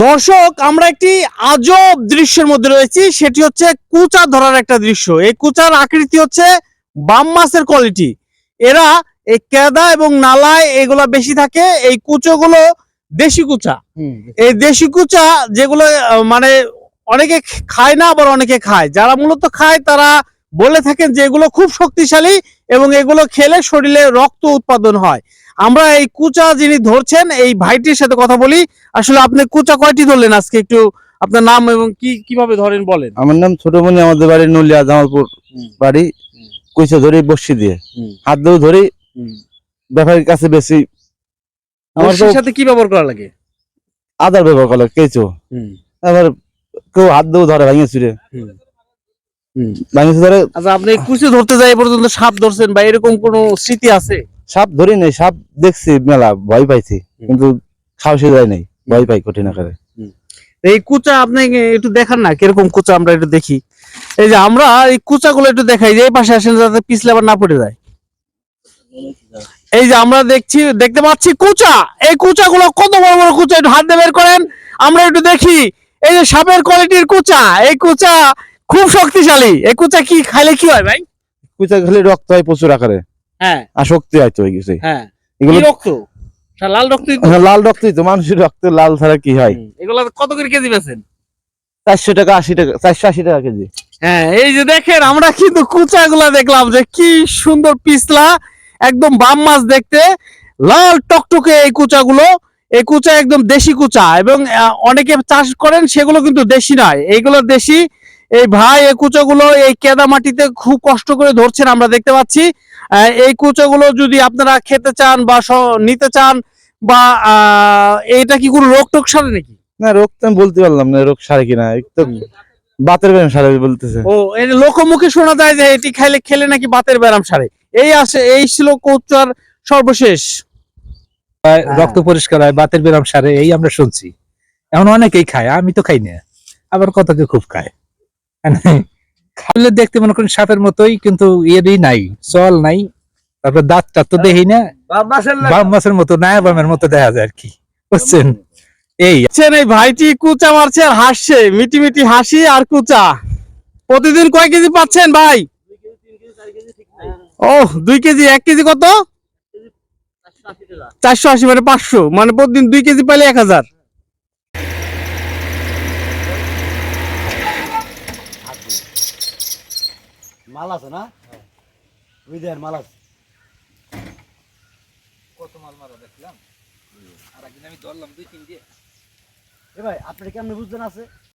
দর্শক আমরা একটি আজব দৃশ্যের মধ্যে রয়েছি। সেটি হচ্ছে কুচা ধরার একটা দৃশ্য। এই কুচার আকৃতি হচ্ছে বাম মাছের কোয়ালিটি। এরা এই কেদা এবং নালায় এগুলা বেশি থাকে। এই কুচোগুলো দেশি কুচা। এই দেশি কুচা যেগুলো মানে অনেকে খায় না আবার অনেকে খায়। যারা মূলত খায় তারা বলে থাকেন যে এগুলো খুব শক্তিশালী এবং এগুলো খেলে শরীরে রক্ত উৎপাদন হয়। আমরা এই কুচা যিনি ধরছেন এই ভাইটির সাথে কথা বলি। আসলে আপনি কুচা কয়টি ধরলেন? আজকে একটু আপনার নাম এবং কি কীভাবে ধরেন বলেন? আমার নাম ছোটমণি আমাদের বাড়ি নলিয়া জামালপুর বাড়ি। কুচা ধরি বসি দিয়ে। হাত দিয়েও ধরি। ব্যাপারীর কাছে বেশি। আমার সাথে কি ব্যবহার করা লাগে? আদার ব্যবহার করে কেঁচো। আবার কেউ হাত দিয়েও ধরে ভাঙে চুরে। ভাঙে ধরে। আচ্ছা আপনি কুচি ধরতে যাই পর্যন্ত সাপ ধরছেন বা এরকম কোনো স্মৃতি আছে? সাপ ধরি নাই সাপ দেখছি মেলা ভয় পাইছি কিন্তু সাহসী যায় নাই ভয় পাই কঠিন আকারে। এই কুচা আপনি একটু দেখান না কীরকম কুচা আমরা একটু দেখি। এই যে আমরা এই কুচাগুলো একটু দেখাই যে এই পাশে আসেন যাতে পিছলে আবার না পড়ে যায়। এই যে আমরা দেখছি দেখতে পাচ্ছি কুচা। এই কুচাগুলো কত বড় বড় কুচা একটু হাত দিয়ে বের করেন। আমরা একটু দেখি এই যে সাপের কোয়ালিটির কুচা। এই কুচা খুব শক্তিশালী। এই কুচা কি খাইলে কি হয় ভাই? কুচা খালি রক্ত হয় প্রচুর আকারে। হ্যাঁ। আর হয়তো হয়ে গেছে। হ্যাঁ। এগুলো রক্ত? লাল রক্তই লাল রক্তই তো মানুষের রক্ত লাল ছাড়া কি হয়? এগুলা কত করে কেজি বেছেন চারশো টাকা আশি টাকা চারশো আশি টাকা কেজি। হ্যাঁ এই যে দেখেন আমরা কিন্তু কুচাগুলা দেখলাম যে কি সুন্দর পিছলা একদম বাম মাছ দেখতে। লাল টকটকে এই কুচাগুলো এই কুচা একদম দেশি কুচা এবং অনেকে চাষ করেন সেগুলো কিন্তু দেশি নয়। এইগুলো দেশি। এই ভাই এই কুচাগুলো এই কেদা মাটিতে খুব কষ্ট করে ধরছেন আমরা দেখতে পাচ্ছি। এই কুচাগুলো যদি আপনারা খেতে চান বা নিতে চান বা আহ, এইটা কি কোনো রোগ টোক সারে নাকি? না রোগ তো আমি বলতে পারলাম না রোগ সারে কিনা তো বাতের ব্যায়াম সারে বলতেছে। ও এর লোকমুখে শোনা যায় যে এটি খাইলে খেলে নাকি বাতের ব্যায়াম সারে। এই আসে এই ছিল কোচার সর্বশেষ। রক্ত পরিষ্কার হয় বাতের বেরাম সারে এই আমরা শুনছি। এখন অনেকেই খায় আমি তো খাই না আবার কত কেউ খুব খায়? মানে খাইলে দেখতে মনে করেন সাপের মতোই কিন্তু এরই নাই চল নাই। তারপর দাঁত টাত তো দেখি না। বাম মাছের মতো না বামের মতো দেখা যায় আর কি। বুঝছেন? এই দেখছেন এই ভাইটি কুচা মারছে আর হাসছে। মিটি মিটি হাসি আর কুচা। প্রতিদিন কয় কেজি পাচ্ছেন ভাই? ও দুই কেজি এক কেজি কত? চারশো আশি মানে পাঁচশো। মানে প্রতিদিন দুই কেজি পাইলে এক হাজার। মাল আছে না? ওই দেন মাল আছে। কত মাল মারা দেখলাম? আর একদিন আমি ধরলাম দুই তিন দিয়ে। এ ভাই আপনার কেমন বুঝছেন আছে?